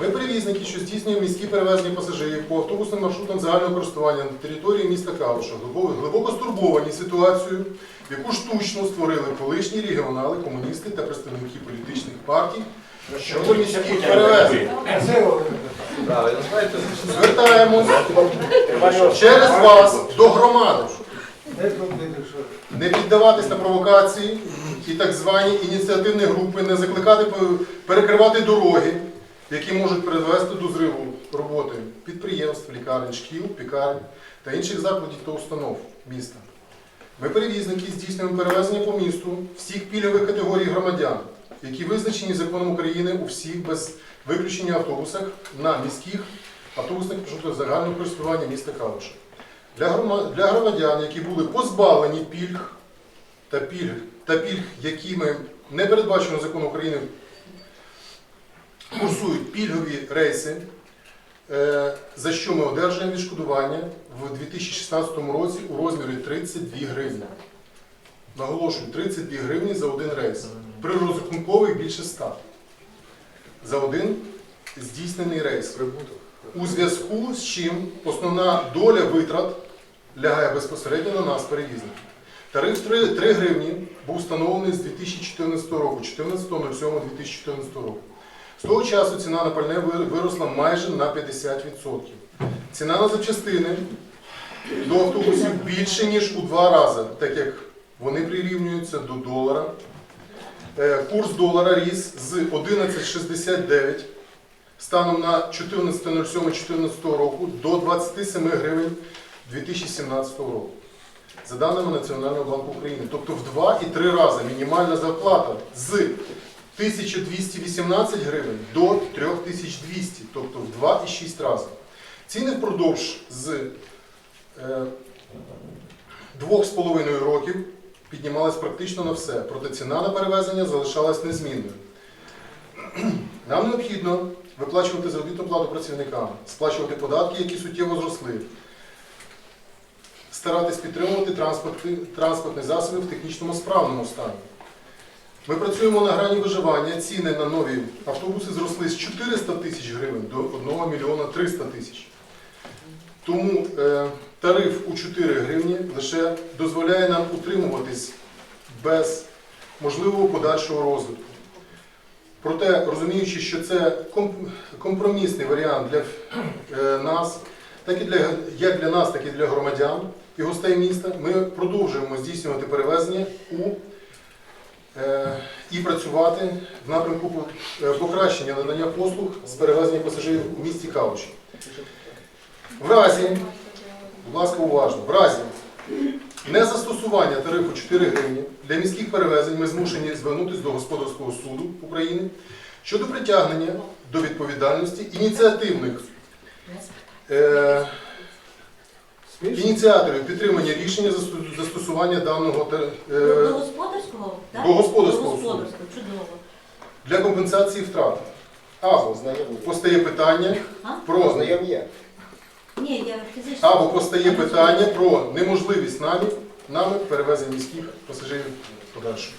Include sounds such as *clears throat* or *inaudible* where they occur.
Ми перевізники, що здійснюємо міські перевезення пасажирів по автобусним маршрутам загального користування на території міста Калуша, глибоко, стурбовані ситуацією, яку штучно створили колишні регіонали, комуністи та представники політичних партій щодо міських перевезень. Знаєте, через вас до громади. Не піддаватись на провокації і так звані ініціативні групи, не закликати перекривати дороги, які можуть призвести до зриву роботи підприємств, лікарень, шкіл, пікарень та інших закладів та установ міста. Ми перевізники здійснюємо перевезення по місту всіх пільгових категорій громадян, які визначені законом України у всіх без виключення автобусах на міських автобусних маршрутах загального користування міста Калуша. Для, громадян, які були позбавлені пільг та пільг, та пільг, якими не передбачено законом України, курсують пільгові рейси, е, за що ми одержуємо відшкодування в 2016 році у розмірі 32 гривні. Наголошую, 32 гривні за один рейс. При розрахункових більше 100 за один здійснений рейс. У зв'язку з чим основна доля витрат лягає безпосередньо на нас, перевізників. Тариф 3, 3 гривні був встановлений з 2014 року, 14.07.2014 року. З того часу ціна на пальне виросла майже на 50%. Ціна на запчастини до автобусів більше, ніж у два рази, так як вони прирівнюються до долара. Е, Курс долара ріс з 11,69 станом на 14.07.2014 року до 27 гривень 2017 року. За даними Національного банку України. Тобто в 2 і 3 рази мінімальна зарплата з 1218 гривень до 3200, тобто в 2,6 рази. Ціни впродовж з е, 2,5 років піднімались практично на все, проте ціна на перевезення залишалась незмінною. *clears throat* Нам необхідно виплачувати заробітну плату працівникам, сплачувати податки, які суттєво зросли, старатись підтримувати транспортні засоби в технічному справному стані. Ми працюємо на грані виживання. Ціни на нові автобуси зросли з 400 тисяч гривень до 1 мільйона 300 тисяч. Тому е, тариф у 4 гривні лише дозволяє нам утримуватись без можливого подальшого розвитку. Проте, розуміючи, що це ком- компромісний варіант для е, нас, так і для, як для нас, так і для громадян і гостей міста, ми продовжуємо здійснювати перевезення у, і працювати в напрямку е, покращення надання послуг з перевезення пасажирів у місті Калуші. В разі, будь ласка, уважно, в разі незастосування тарифу 4 гривні для міських перевезень ми змушені звернутися до Господарського суду України щодо притягнення до відповідальності ініціативних е, ініціаторів підтримання рішення застосування даного До е, господарського? так? до господарського До господарського, чудово. для компенсації втрат. Або постає питання А? про знайом є. Ні, я фізично. або постає питання про неможливість нами, нами перевезення міських пасажирів подальшого.